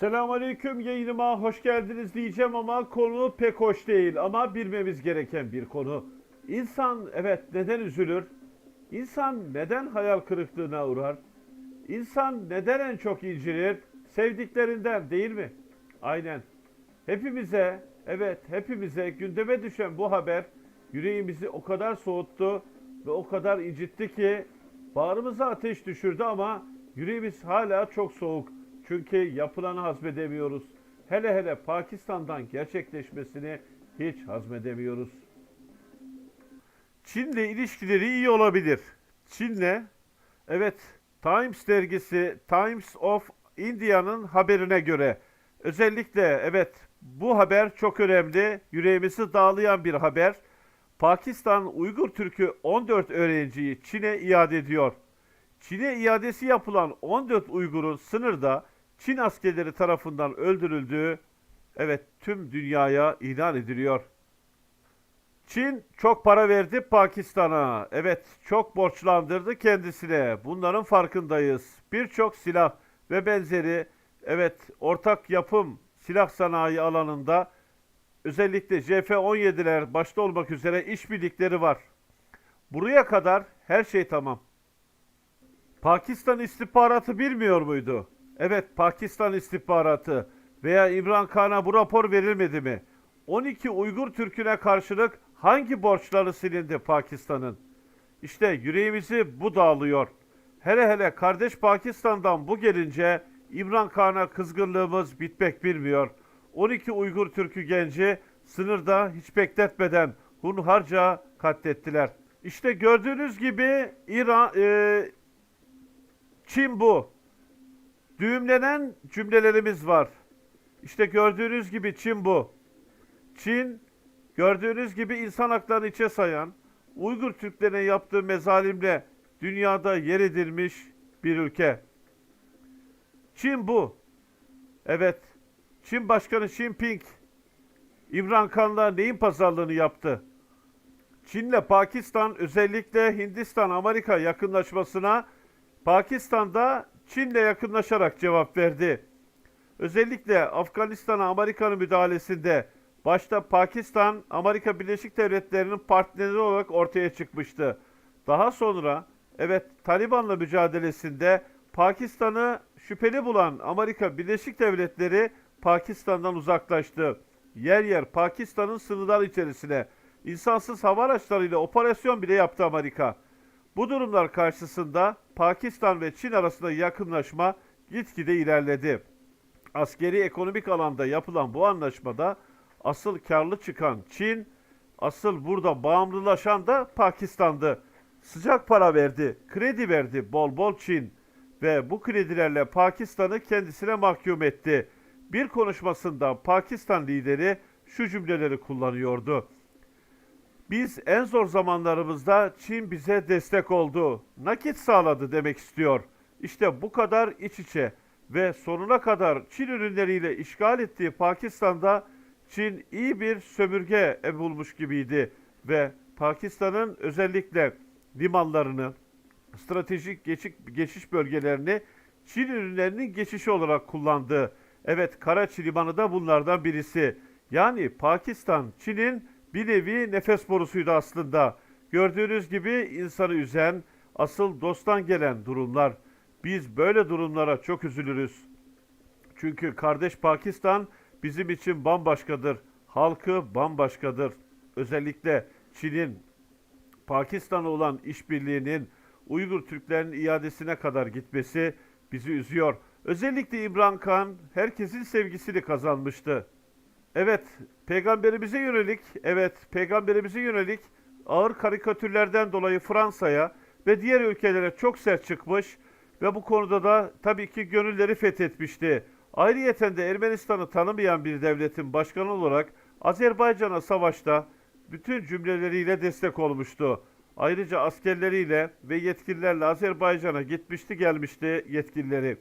Selamünaleyküm yayınıma hoş geldiniz diyeceğim ama konu pek hoş değil ama bilmemiz gereken bir konu. İnsan evet neden üzülür? İnsan neden hayal kırıklığına uğrar? İnsan neden en çok incinir? Sevdiklerinden değil mi? Aynen. Hepimize, evet hepimize gündeme düşen bu haber yüreğimizi o kadar soğuttu ve o kadar incitti ki bağrımıza ateş düşürdü ama yüreğimiz hala çok soğuk. Çünkü yapılanı hazmedemiyoruz. Hele hele Pakistan'dan gerçekleşmesini hiç hazmedemiyoruz. Çin'le ilişkileri iyi olabilir. Çin'le evet Times dergisi Times of India'nın haberine göre özellikle evet bu haber çok önemli. Yüreğimizi dağlayan bir haber. Pakistan Uygur Türk'ü 14 öğrenciyi Çin'e iade ediyor. Çin'e iadesi yapılan 14 Uygur'un sınırda Çin askerleri tarafından öldürüldüğü evet tüm dünyaya ilan ediliyor. Çin çok para verdi Pakistan'a. Evet çok borçlandırdı kendisine. Bunların farkındayız. Birçok silah ve benzeri evet ortak yapım silah sanayi alanında özellikle JF-17'ler başta olmak üzere işbirlikleri var. Buraya kadar her şey tamam. Pakistan istihbaratı bilmiyor muydu? Evet, Pakistan istihbaratı veya İmran Khan'a bu rapor verilmedi mi? 12 Uygur Türk'üne karşılık hangi borçları silindi Pakistan'ın? İşte yüreğimizi bu dağılıyor. Hele hele kardeş Pakistan'dan bu gelince İmran Khan'a kızgınlığımız bitmek bilmiyor. 12 Uygur Türk'ü genci sınırda hiç bekletmeden hunharca katlettiler. İşte gördüğünüz gibi İran, e, Çin bu. Düğümlenen cümlelerimiz var. İşte gördüğünüz gibi Çin bu. Çin gördüğünüz gibi insan haklarını içe sayan, Uygur Türklerine yaptığı mezalimle dünyada yer edilmiş bir ülke. Çin bu. Evet. Çin Başkanı Xi Jinping İmran Khan'la neyin pazarlığını yaptı? Çin'le Pakistan özellikle Hindistan Amerika yakınlaşmasına Pakistan'da Çin'le yakınlaşarak cevap verdi. Özellikle Afganistan'a Amerika'nın müdahalesinde başta Pakistan, Amerika Birleşik Devletleri'nin partneri olarak ortaya çıkmıştı. Daha sonra evet Taliban'la mücadelesinde Pakistan'ı şüpheli bulan Amerika Birleşik Devletleri Pakistan'dan uzaklaştı. Yer yer Pakistan'ın sınırlar içerisine insansız hava araçlarıyla operasyon bile yaptı Amerika. Bu durumlar karşısında Pakistan ve Çin arasında yakınlaşma gitgide ilerledi. Askeri ekonomik alanda yapılan bu anlaşmada asıl karlı çıkan Çin, asıl burada bağımlılaşan da Pakistan'dı. Sıcak para verdi, kredi verdi bol bol Çin ve bu kredilerle Pakistan'ı kendisine mahkum etti. Bir konuşmasında Pakistan lideri şu cümleleri kullanıyordu. Biz en zor zamanlarımızda Çin bize destek oldu, nakit sağladı demek istiyor. İşte bu kadar iç içe ve sonuna kadar Çin ürünleriyle işgal ettiği Pakistan'da Çin iyi bir sömürge bulmuş gibiydi ve Pakistan'ın özellikle limanlarını, stratejik geçiş, geçiş bölgelerini Çin ürünlerinin geçişi olarak kullandı. Evet Karaçi Limanı da bunlardan birisi. Yani Pakistan Çin'in bir nevi nefes borusuydu aslında. Gördüğünüz gibi insanı üzen, asıl dosttan gelen durumlar. Biz böyle durumlara çok üzülürüz. Çünkü kardeş Pakistan bizim için bambaşkadır. Halkı bambaşkadır. Özellikle Çin'in Pakistan'a olan işbirliğinin Uygur Türklerin iadesine kadar gitmesi bizi üzüyor. Özellikle İmran Khan herkesin sevgisini kazanmıştı. Evet, peygamberimize yönelik, evet, peygamberimize yönelik ağır karikatürlerden dolayı Fransa'ya ve diğer ülkelere çok sert çıkmış ve bu konuda da tabii ki gönülleri fethetmişti. Ayrıyeten de Ermenistan'ı tanımayan bir devletin başkanı olarak Azerbaycan'a savaşta bütün cümleleriyle destek olmuştu. Ayrıca askerleriyle ve yetkililerle Azerbaycan'a gitmişti gelmişti yetkilileri.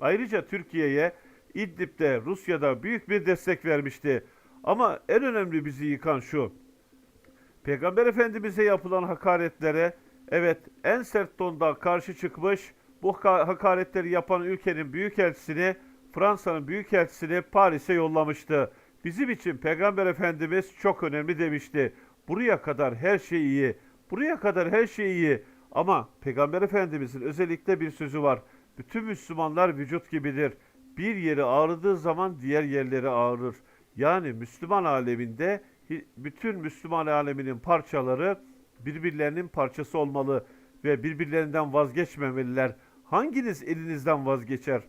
Ayrıca Türkiye'ye İdlib'de Rusya'da büyük bir destek vermişti. Ama en önemli bizi yıkan şu. Peygamber Efendimiz'e yapılan hakaretlere evet en sert tonda karşı çıkmış bu haka- hakaretleri yapan ülkenin büyükelçisini Fransa'nın büyükelçisini Paris'e yollamıştı. Bizim için Peygamber Efendimiz çok önemli demişti. Buraya kadar her şey iyi. Buraya kadar her şey iyi. Ama Peygamber Efendimizin özellikle bir sözü var. Bütün Müslümanlar vücut gibidir. Bir yeri ağrıdığı zaman diğer yerleri ağrır. Yani Müslüman aleminde bütün Müslüman aleminin parçaları birbirlerinin parçası olmalı ve birbirlerinden vazgeçmemeliler. Hanginiz elinizden vazgeçer?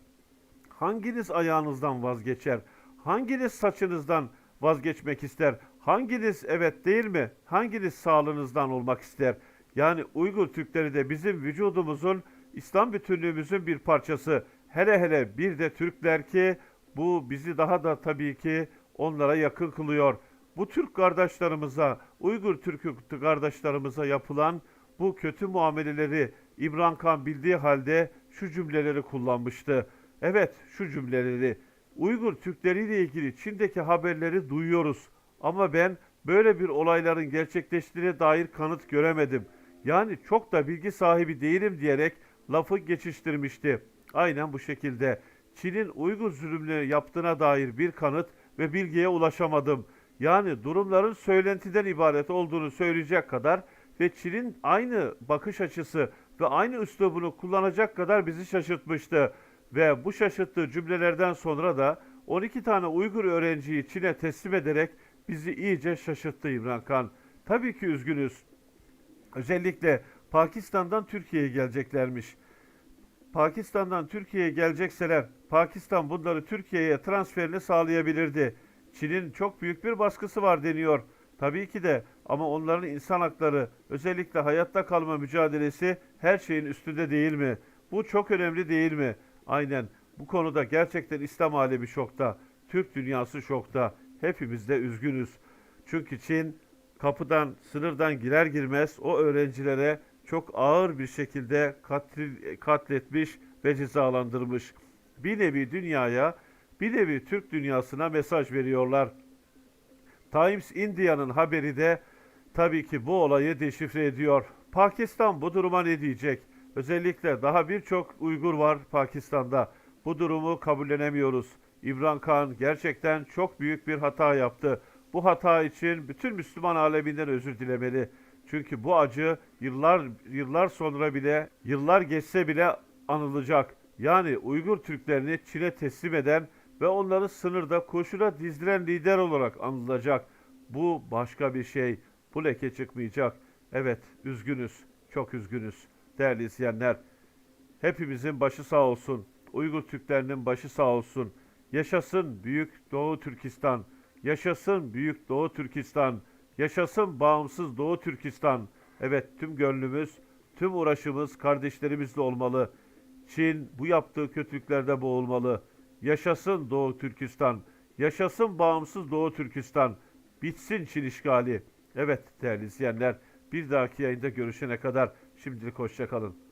Hanginiz ayağınızdan vazgeçer? Hanginiz saçınızdan vazgeçmek ister? Hanginiz evet değil mi? Hanginiz sağlığınızdan olmak ister? Yani Uygur Türkleri de bizim vücudumuzun, İslam bütünlüğümüzün bir parçası. Hele hele bir de Türkler ki bu bizi daha da tabii ki onlara yakın kılıyor. Bu Türk kardeşlerimize, Uygur Türk kardeşlerimize yapılan bu kötü muameleleri İmran Kan bildiği halde şu cümleleri kullanmıştı. Evet şu cümleleri Uygur Türkleriyle ilgili Çin'deki haberleri duyuyoruz ama ben böyle bir olayların gerçekleştiğine dair kanıt göremedim. Yani çok da bilgi sahibi değilim diyerek lafı geçiştirmişti. Aynen bu şekilde. Çin'in Uygur zulümleri yaptığına dair bir kanıt ve bilgiye ulaşamadım. Yani durumların söylentiden ibaret olduğunu söyleyecek kadar ve Çin'in aynı bakış açısı ve aynı üslubunu kullanacak kadar bizi şaşırtmıştı. Ve bu şaşırttığı cümlelerden sonra da 12 tane Uygur öğrenciyi Çin'e teslim ederek bizi iyice şaşırttı İmran Kan. Tabii ki üzgünüz. Özellikle Pakistan'dan Türkiye'ye geleceklermiş. Pakistan'dan Türkiye'ye gelecekseler Pakistan bunları Türkiye'ye transferini sağlayabilirdi. Çin'in çok büyük bir baskısı var deniyor. Tabii ki de ama onların insan hakları özellikle hayatta kalma mücadelesi her şeyin üstünde değil mi? Bu çok önemli değil mi? Aynen bu konuda gerçekten İslam alemi şokta. Türk dünyası şokta. Hepimiz de üzgünüz. Çünkü Çin kapıdan, sınırdan girer girmez o öğrencilere çok ağır bir şekilde katil, katletmiş ve cezalandırmış. Bir nevi dünyaya, bir nevi Türk dünyasına mesaj veriyorlar. Times India'nın haberi de tabii ki bu olayı deşifre ediyor. Pakistan bu duruma ne diyecek? Özellikle daha birçok Uygur var Pakistan'da. Bu durumu kabullenemiyoruz. İmran Khan gerçekten çok büyük bir hata yaptı. Bu hata için bütün Müslüman aleminden özür dilemeli. Çünkü bu acı yıllar yıllar sonra bile, yıllar geçse bile anılacak. Yani Uygur Türklerini Çin'e teslim eden ve onları sınırda kurşuna dizdiren lider olarak anılacak. Bu başka bir şey. Bu leke çıkmayacak. Evet, üzgünüz. Çok üzgünüz. Değerli izleyenler, hepimizin başı sağ olsun. Uygur Türklerinin başı sağ olsun. Yaşasın Büyük Doğu Türkistan. Yaşasın Büyük Doğu Türkistan. Yaşasın bağımsız Doğu Türkistan. Evet tüm gönlümüz, tüm uğraşımız kardeşlerimizle olmalı. Çin bu yaptığı kötülüklerde boğulmalı. Yaşasın Doğu Türkistan. Yaşasın bağımsız Doğu Türkistan. Bitsin Çin işgali. Evet değerli izleyenler bir dahaki yayında görüşene kadar şimdilik hoşçakalın.